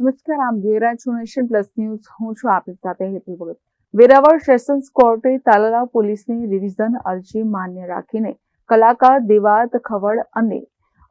નમસ્કાર, આમ વેરા નેશન પ્લસ ન્યૂઝ. હું છું આપની સાથે હેતુ ભગત. વેરાવળ સેશન્સ કોર્ટે તાલાલાવ પોલીસની રિવિઝન અરજી માન્ય રાખીને કલાકાર દેવાત ખવડ અને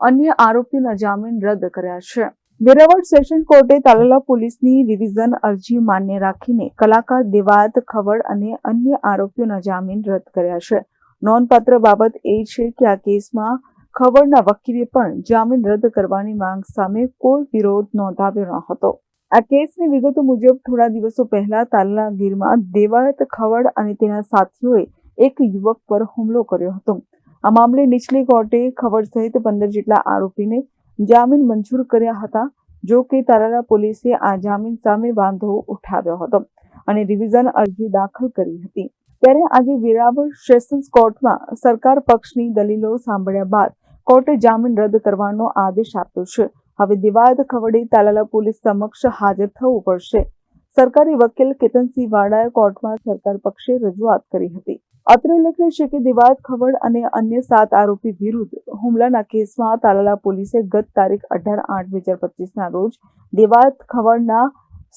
અન્ય આરોપીના જામીન રદ કર્યા છે. વેરાવળ સેશન કોર્ટે તાલાલા પોલીસની રિવિઝન અરજી માન્ય રાખીને કલાકાર દેવાત ખવડ અને અન્ય આરોપીઓના જામીન રદ કર્યા છે. નોંધપાત્ર બાબત એ છે કે આ કેસમાં ખબરના વકીલે પણ જામીન રદ કરવાની માંગ સામે કોઈ વિરોધ નોંધાવ્યો ન હતો. આ કેસની વિગતો મુજબ થોડા દિવસો પહેલા તાલના ગીરમાં દેવાયત ખવડ અને તેના સાથીઓએ એક યુવક પર હુમલો કર્યો હતો. આ મામલે નીચલી કોર્ટે ખવડ સહિત પંદર જેટલા આરોપીને જામીન મંજૂર કર્યા હતા, જો કે તાલાલા પોલીસે આ જામીન સામે વાંધો ઉઠાવ્યો હતો અને રિવિઝન અરજી દાખલ કરી હતી. ત્યારે આજે વેરાવળ સેશન્સ કોર્ટમાં સરકાર પક્ષની દલીલો સાંભળ્યા બાદ કોર્ટે જામીન રદ કરવાનો આદેશ આપ્યો છે. હવે દિવાયત ખવડી તાલાલા પોલીસ સમક્ષ હાજર થવું પડશે. સરકારી વકીલ કેતનસિંહ વાડાએ કોર્ટમાં સરકાર પક્ષે રજૂઆત કરી હતી. અત્રે ઉલ્લેખનીય છે કે દિવાયત ખવડ અને અન્ય સાત આરોપી વિરુદ્ધ હુમલાના કેસમાં તાલાલા પોલીસે ગત તારીખ અઢાર આઠ બે હજાર પચીસના રોજ દિવાયત ખવડના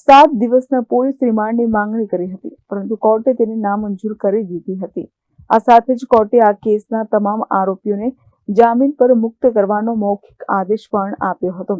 સાત દિવસના પોલીસ રિમાન્ડની માંગણી કરી હતી, પરંતુ કોર્ટે તેને નામંજૂર કરી દીધી હતી. આ સાથે જ કોર્ટે આ કેસના તમામ આરોપીઓને જામીન પર મુક્ત કરવાનો મૌખિક આદેશ પણ આપ્યો હતો.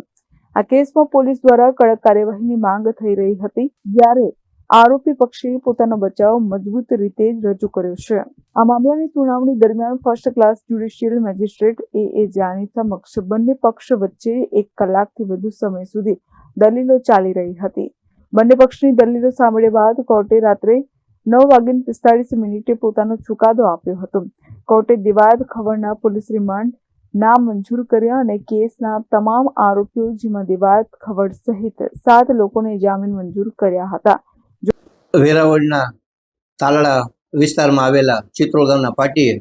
આ કેસમાં પોલીસ દ્વારા કડક કાર્યવાહીની માંગ થઈ રહી હતી, જ્યારે આરોપી પક્ષે પોતાનો બચાવ મજબૂત રીતે રજૂ કર્યો છે. આ મામલાની સુનાવણી દરમિયાન first class judicial magistrate A A Jani સમક્ષ બંને પક્ષ વચ્ચે એક કલાકથી વધુ સમય સુધી દલીલો ચાલી રહી હતી. બંને પક્ષની દલીલો સાંભળ્યા બાદ કોર્ટે રાત્રે નવ વાગ્યે પિસ્તાળીસ મિનિટે પોતાનો ચુકાદો આપ્યો હતો. કોર્ટે દિવાયત ખબરના પોલીસ રિમાન્ડ નામંજૂર કર્યા અને કેસના તમામ આરોપીઓ જેમાં દિવાયત ખવડ સહિત સાત લોકોને જામીન મંજૂર કર્યા હતા. વેરાવળના તાલાળા વિસ્તારમાં આવેલા ચિત્રોલ ગામના પાટીએ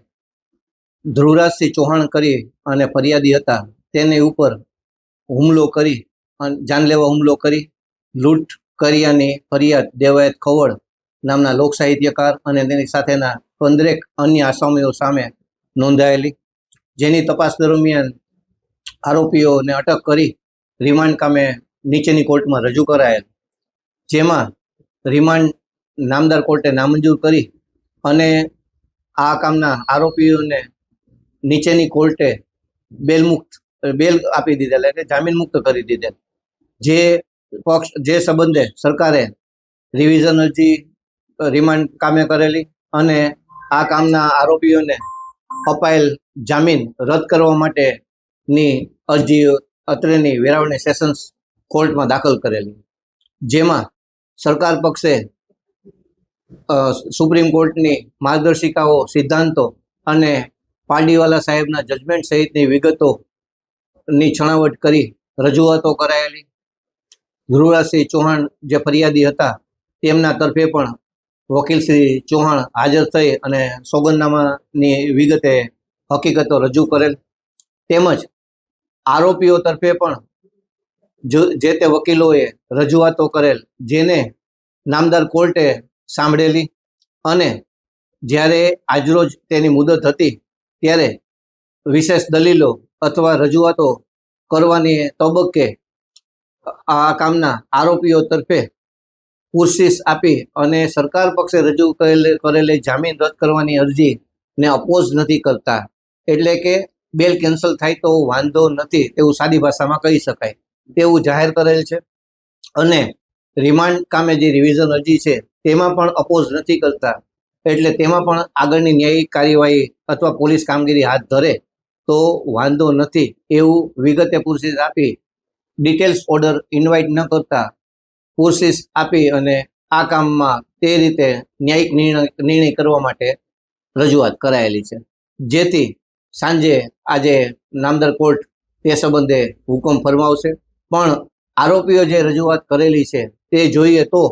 ધ્રુવરાજસિંહ ચૌહાણ કરી અને ફરિયાદી હતા. તેને ઉપર હુમલો કરી અને જાનલેવા હુમલો કરી, લૂંટ કર્યાની ફરિયાદ દેવાયત ખવડ નામના લોક સાહિત્યકાર અને તેની સાથેના પંદરેક અન્ય આસામીઓ સામે નોંધાયેલી, જેની તપાસ દરમિયાન આરોપીઓને અટક કરી રિમાન્ડ કામે નીચેની કોર્ટમાં રજૂ કરાયેલ. જેમાં રિમાન્ડ નામદાર કોર્ટે નામંજૂર કરી અને આ કામના આરોપીઓને નીચેની કોર્ટે બેલ મુક્ત બેલ આપી દીધેલ એટલે જામીન મુક્ત કરી દીધેલ. જે પક્ષ, જે સંબંધે સરકારે રિવિઝન અરજી રિમાન્ડ કામે કરેલી અને આ કામના આરોપીઓને અપાયેલ જામીન રદ કરવા માટેની અરજી અત્રેની વેરાવળની સેશન્સ કોર્ટમાં દાખલ કરેલી. જેમાં સરકાર પક્ષે સુપ્રીમ કોર્ટની માર્ગદર્શિકાઓ, સિદ્ધાંતો અને પાંડીવાલા સાહેબના જજમેન્ટ સહિતની વિગતોની છણાવટ કરી રજૂઆતો કરાયેલી. ધ્રુવરાજસિંહ ચૌહાણ જે ફરિયાદી હતા, તેમના તરફે પણ વકીલ શ્રી ચૌહાણ હાજર થઈ અને સોગંદનામાની વિગતે હકીકતો રજૂ કરેલ. તેમજ આરોપીઓ તરફે પણ જે તે વકીલોએ રજૂઆતો કરેલ, જેને નામદાર કોર્ટે સાંભળેલી અને જ્યારે આજરોજ તેની મુદત હતી, ત્યારે વિશેષ દલીલો અથવા રજૂઆતો કરવાની તબક્કે આ કામના આરોપીઓ તરફે પુરશીસ આપી અને સરકાર પક્ષે રજૂ કરેલી કરેલી જામીન રદ કરવાની અરજીને અપોઝ નથી કરતા. એટલે કે બેલ કેન્સલ થાય તો વાંધો નથી તેવું સાદી ભાષામાં કહી શકાય. તેવું જાહેર કરેલ છે. અને રિમાન્ડ કામે જે રિવિઝન અરજી છે તેમાં પણ અપોઝ નથી કરતા. એટલે તેમાં પણ આગળની ન્યાયિક કાર્યવાહી અથવા પોલીસ કામગીરી હાથ ધરે તો વાંધો નથી. એવું વિગતે પુરશીસ આપી. ડિટેલ્સ ઓર્ડર ઇન્વાઇટ ન કરતા પુરશીસ આપી અને આ કામમાં તે રીતે ન્યાયિક નિર્ણય નિર્ણય કરવા માટે રજૂઆત કરાયેલી છે. જેથી સાંજે આજે નામદર કોર્ટ તે સંબંધે હુકમ ફરમાવશે. પણ આરોપીઓ જે રજૂઆત કરેલી છે તે જોઈએ તો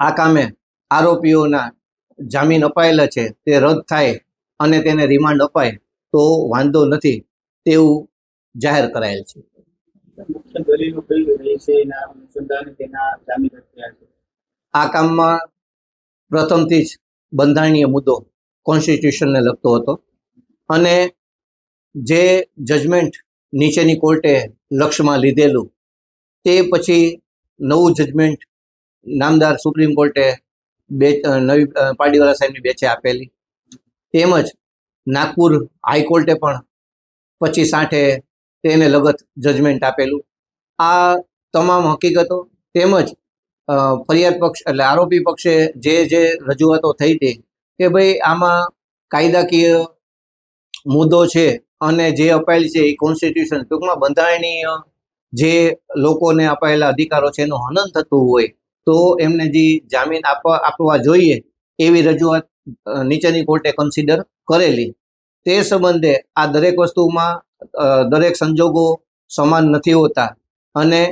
આ કામે આરોપીઓના જામીન અપાયેલા છે, તે રદ થાય અને તેને રિમાન્ડ અપાય તો વાંધો નથી તેવું જાહેર કરાયેલ છે. આ કામમાં પ્રથમથી જ બંધારણીય મુદ્દો કોન્સ્ટિટ્યુશનને લગતો હતો અને જે જજમેન્ટ નીચેની કોર્ટે લક્ષ્યમાં લીધેલું તે પછી નવું જજમેન્ટ નામદાર સુપ્રીમ કોર્ટે બે નવી પાડીવાલા સાહેબની બેચે આપેલી. તેમજ નાગપુર હાઈકોર્ટે પણ પચીસ આઠે તેને લગત જજમેન્ટ આપેલું. આ તમામ હકીકતો તેમજ ફરિયાદ પક્ષ એટલે આરોપી પક્ષે જે જે રજૂઆતો થઈ હતી કે ભાઈ આમાં કાયદાકીય મુદ્દો છે અને જે અપાયેલ છે એ કોન્સ્ટિટ્યુશન ટૂંકમાં બંધારણીય જે લોકોને અપાયેલા અધિકારો છે એનું હનન થતું હોય તો એમને જે જામીન આપવા આપવા જોઈએ એવી રજૂઆત નીચેની કોર્ટે કન્સિડર કરેલી. તે સંબંધે આ દરેક વસ્તુમાં દરેક સંજોગો સમાન નથી હોતા. અને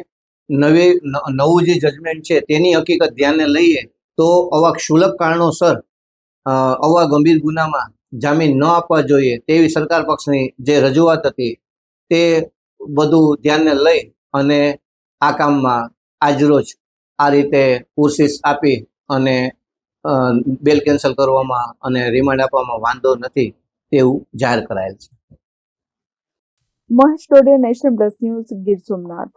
નવી, નવું જે જજમેન્ટ છે તેની હકીકત ધ્યાને લઈએ તો આવા ક્ષુલક કારણોસર આવા ગંભીર ગુનામાં જામીન ન આપવા જોઈએ તેવી સરકાર પક્ષની જે રજૂઆત હતી તે બધું ધ્યાને લઈ અને આ કામમાં આજરોજ આ રીતે કોશિશ આપી અને બેલ કેન્સલ કરવામાં અને રિમાન્ડ આપવામાં વાંધો નથી તેવું જાહેર કરાયેલ છે. Mahesh Dodiya, national plus news Gir Somnath.